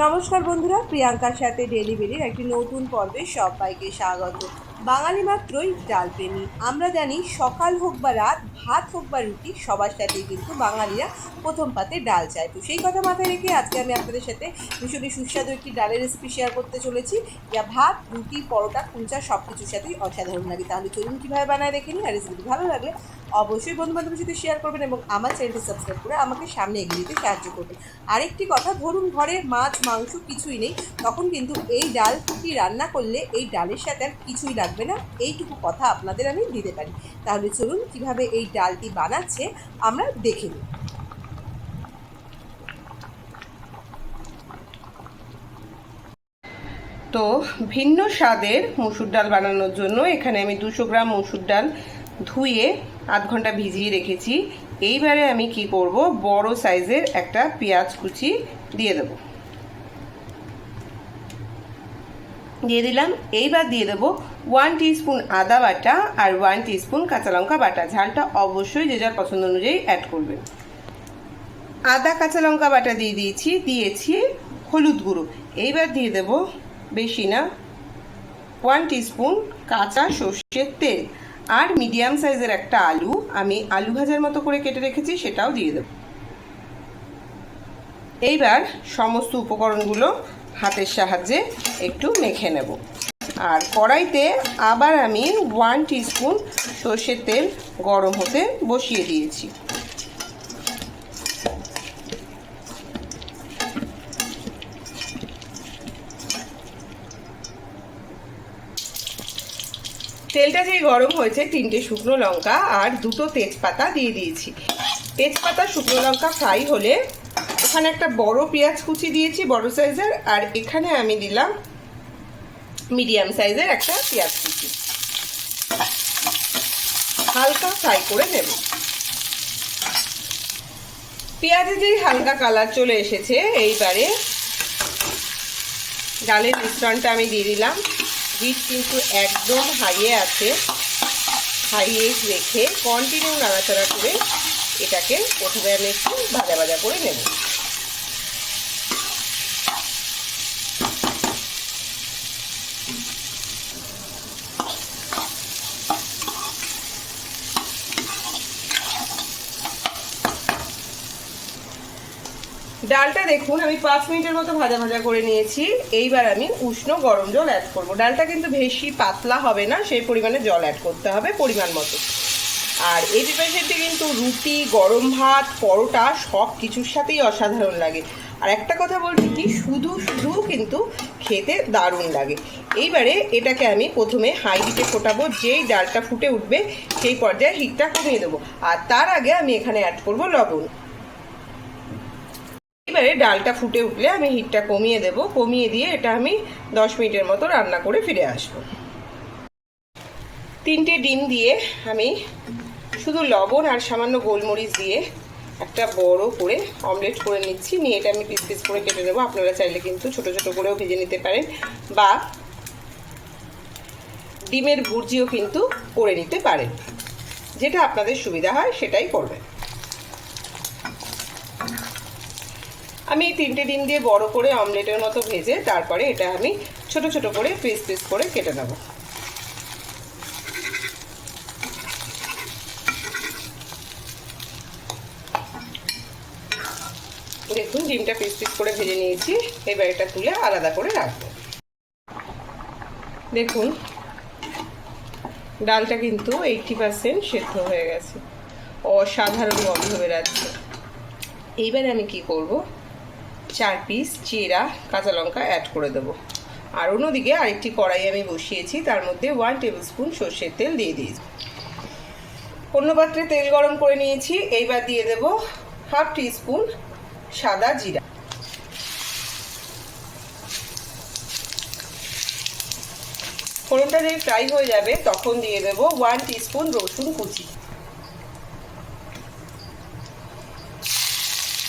নমস্কার বন্ধুরা প্রিয়াঙ্কার সাথে ডেলিভারির একটি নতুন পর্বে সবাইকে স্বাগত। বাঙালি মাত্রই ডাল প্রেমী। আমরা জানি সকাল হোক বা রাত, ভাত হোক বা রুটি, সবার সাথেই কিন্তু বাঙালিরা প্রথম পাতে ডাল চায়। তো সেই কথা মাথায় রেখে আজকে আমি আপনাদের সাথে ভীষণই সুস্বাদু একটি ডালের রেসিপি শেয়ার করতে চলেছি। যা ভাত, রুটি, পরোটা কুলচা সব কিছুর সাথেই অসাধারণ লাগে। তাহলে চলুন কীভাবে বানায় দেখে নিন আর রেসিপিটি ভালো লাগলে অবশ্যই বন্ধু বান্ধবের সাথে শেয়ার করবেন এবং আমার চ্যানেলটি সাবস্ক্রাইব করে আমাকে সামনে এগিয়ে দিতে সাহায্য করবেন। আরেকটি কথা, ধরুন ঘরে মাছ, মাংস কিছুই নেই, তখন কিন্তু এই ডালটি রান্না করলে এই ডালের সাথে আর কিছুই লাগবে না, এইটুকু কথা আপনাদের আমি দিতে পারি। তাহলে চলুন কীভাবে এই ডালটি বানাচ্ছে আমরা দেখে নিই। তো ভিন্ন স্বাদের মুসুর ডাল বানানোর জন্য এখানে আমি দুশো গ্রাম মুসুর ডাল ধুয়ে আধ ঘণ্টা ভিজিয়ে রেখেছি। এইবারে আমি কি করব? বড় সাইজের একটা পেঁয়াজ কুচি দিয়ে দেব। দিয়ে দিলাম। এইবার দিয়ে দেবো ওয়ান টিস্পুন আদা বাটা আর ওয়ান টিস্পুন কাঁচা লঙ্কা বাটা। ঝালটা অবশ্যই যে যার পছন্দ অনুযায়ী অ্যাড করবেন। আদা, কাঁচা লঙ্কা বাটা দিয়ে দিয়েছি দিয়েছি হলুদ গুঁড়ো। এইবার দিয়ে দেব বেশি না ওয়ান টিস্পুন কাঁচা সর্ষের তেল। আর মিডিয়াম সাইজের একটা আলু। আমি আলু ভাজার মতো করে কেটে রেখেছি, সেটাও দিয়ে দেব। এইবার সমস্ত উপকরণগুলো হাতের সাহায্যে একটু মেখে নেব। আর কড়াইতে আবার আমি ওয়ান টিস্পুন সর্ষের তেল গরম হতে বসিয়ে দিয়েছি। তেলটা যেই গরম হয়েছে, তিনটে শুকনো লঙ্কা আর দুটো তেজপাতা দিয়ে দিয়েছি। তেজপাতা শুকনো লঙ্কা ফ্রাই হলে ওখানে একটা বড় পেঁয়াজ কুচি দিয়েছি, বড় সাইজের আর এখানে আমি দিলাম মিডিয়াম সাইজের একটা পেঁয়াজ কুচি। হালকা ফ্রাই করে নেব। পেঁয়াজে যেই হালকা কালার চলে এসেছে, এইবারে ডালের মিশ্রণটা আমি দিয়ে দিলাম। হিট কিন্তু একদম হাইয়ে আছে। হাইয়ে রেখে কন্টিনিউ নাড়াচাড়া করে এটাকে প্রথমে আমি একটু ভাজা ভাজা করে নেব। ডালটা দেখুন, আমি পাঁচ মিনিটের মতো ভাজা ভাজা করে নিয়েছি। এইবার আমি উষ্ণ গরম জল অ্যাড করব। ডালটা কিন্তু বেশি পাতলা হবে না, সেই পরিমাণে জল অ্যাড করতে হবে পরিমাণ মতো। আর এই প্রিপারেশনটি কিন্তু রুটি, গরম ভাত, পরোটা সব কিছুর সাথেই অসাধারণ লাগে। আর একটা কথা বলছি কি, শুধু শুধু কিন্তু খেতে দারুণ লাগে। এইবারে এটাকে আমি প্রথমে হাই হিটে ফোটাবো, যেই ডালটা ফুটে উঠবে সেই পর্যায়ে হিটটা কমিয়ে দেবো। আর তার আগে আমি এখানে অ্যাড করব লবণ। এবারে ডালটা ফুটে উঠলে আমি হিটটা কমিয়ে দেব। কমিয়ে দিয়ে এটা আমি দশ মিনিটের মতো রান্না করে ফিরে আসব। তিনটে ডিম দিয়ে আমি শুধু লবণ আর সামান্য গোলমরিচ দিয়ে একটা বড় করে অমলেট করে নিচ্ছি। নিয়ে এটা আমি পিস পিস করে কেটে নেব। আপনারা চাইলে কিন্তু ছোট ছোট করেও ভেজে নিতে পারেন বা ডিমের ভুর্জিও কিন্তু করে নিতে পারেন। যেটা আপনাদের সুবিধা হয় সেটাই করবেন। আমি এই তিনটে ডিম দিয়ে বড় করে অমলেটের মতো ভেজে তারপরে এটা আমি ছোট ছোট করে পিস পিস করে কেটে নেব। দেখুন ডিমটা পিস পিস করে ভেজে নিয়েছি। এবার এটা তুলে আলাদা করে রাখব। দেখুন, ডালটা কিন্তু এইটটি পার্সেন্ট সেদ্ধ হয়ে গেছে। অসাধারণ গন্ধ বেরাচ্ছে। এইবারে আমি কি করব? চার পিস চিরা কাঁচা লঙ্কা অ্যাড করে দেব। আর অন্যদিকে আরেকটি কড়াই আমি বসিয়েছি, তার মধ্যে ওয়ান টেবিল স্পুন সর্ষের তেল দিয়ে দিয়েছি। অন্য পাত্রে তেল গরম করে নিয়েছি। এইবার দিয়ে দেব হাফ টি স্পুন সাদা জিরা। ফোড়নটা যদি ফ্রাই হয়ে যাবে, তখন দিয়ে দেব ওয়ান স্পুন রসুন কুচি।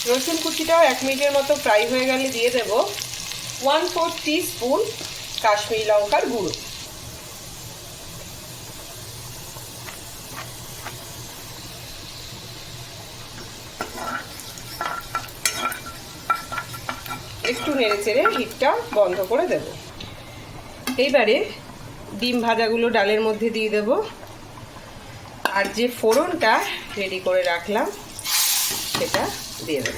রসুন কুচিটাও এক মিনিটের মতো ফ্রাই হয়ে গেলে দিয়ে দেব ওয়ান ফোর স্পুন কাশ্মীরি লঙ্কার গুঁড়ো। একটু নেড়ে চেড়ে হিটটা বন্ধ করে দেব। এইবারে ডিম ভাজাগুলো ডালের মধ্যে দিয়ে দেব। আর যে ফোড়নটা রেডি করে রাখলাম, সেটা দিয়ে দেব।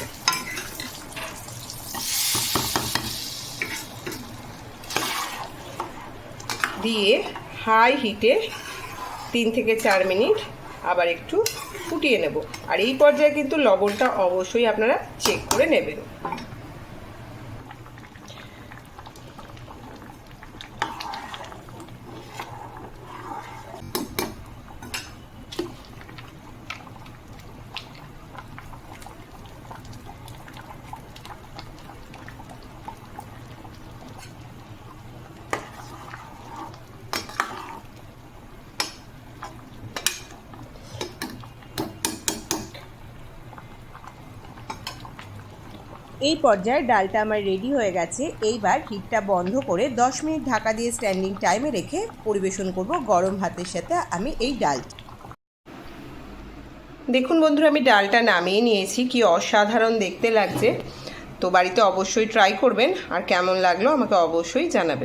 দিয়ে হাই হিটে তিন থেকে চার মিনিট আবার একটু ফুটিয়ে নেব। আর এই পর্যায়ে কিন্তু লবণটা অবশ্যই আপনারা চেক করে নেবেন। এই পর্যায়ে ডালটা আমার রেডি হয়ে গেছে। এইবার হিটটা বন্ধ করে দশ মিনিট ঢাকা দিয়ে স্ট্যান্ডিং টাইমে রেখে পরিবেশন করব গরম ভাতের সাথে আমি এই ডাল। দেখুন বন্ধুরা, আমি ডালটা নামিয়ে নিয়েছি। কি অসাধারণ দেখতে লাগছে। তো বাড়িতে অবশ্যই ট্রাই করবেন। আর কেমন লাগল আমাকে অবশ্যই জানাবেন।